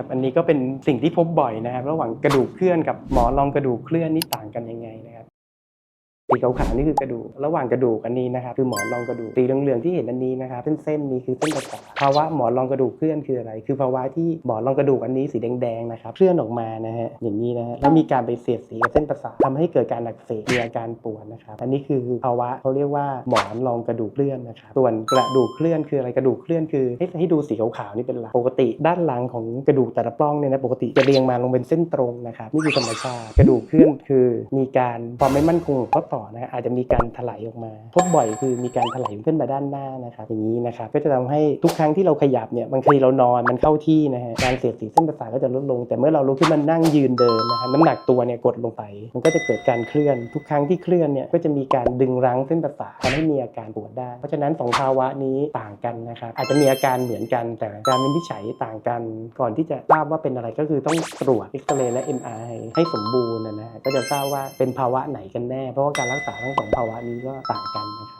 ครับอันนี้ก็เป็นสิ่งที่พบบ่อยนะครับ ระหว่างกระดูกเคลื่อนกับหมอนรองกระดูกเคลื่อนนี่ต่างกันยังไงนะครับ สีขาวๆนี่คือกระดูก ระหว่างกระดูกอันนี้นะครับคือหมอนรองกระดูกสีเหลืองๆที่เห็นอันนี้นะครับเส้นๆนี้คือเส้นประสาทภาวะหมอนรองกระดูกเคลื่อนคืออะไร คือภาวะที่หมอนรองกระดูกอันนี้สีแดงๆนะครับเคลื่อนออกมานะฮะอย่างนี้นะฮะแล้วมีการไปเสียดสีกับเส้นประสาททำให้เกิดการอักเสบมีอาการปวดนะครับอันนี้คือภาวะเขาเรียกว่าหมอนรองกระดูกเคลื่อนนะครับส่วนกระดูกเคลื่อนคืออะไรกระดูกเคลื่อนคือให้ให้ดูสีขาวๆนี่เป็นหลักปกติ ด้านหลังของกระดูกแต่ละปล้องเนี่ยนะปกติจะเรียงมาลงเป็นเส้นตรงนะครับนี่คือธรรมชาติกระดูกเคลื่อนคือ มีการความไม่มั่นคงข้อต่อนะอาจจะมีการถลายออกมา พบบ่อยคือมีการถลายขึ้นมาด้านหน้านะครับอย่างนี้นะครับก็จะทำให้ทุกครั้งที่เราขยับเนี่ยบางทีเรานอนมันเข้าที่นะฮะการเสียดสีเส้นประสาทก็จะลดลง แต่เมื่อเราลุกขึ้นมานั่งยืนเดินนะฮะน้ำหนักตัวเนี่ยกดลงไป มันก็จะเกิดการเคลื่อน ทุกครั้งที่เคลื่อนเนี่ยก็จะมีการดึงรั้งเส้นประสาททำให้มีอาการปวดได้ เพราะฉะนั้นสองภาวะนี้ต่างกันนะครับอาจจะมีอาการเหมือนกัน แต่การวินิจฉัยต่างกัน ก่อนที่จะทราบว่าเป็นอะไรก็คือต้องตรวจเอ็กซเรย์และ MRI ให้สมบูรณ์นะนะฮะก็จะทราบว่าเป็นภาวะไหนกันแน่ เพราะว่าการรักษาทั้งสองภาวะนี้ก็ต่างกันนะครับ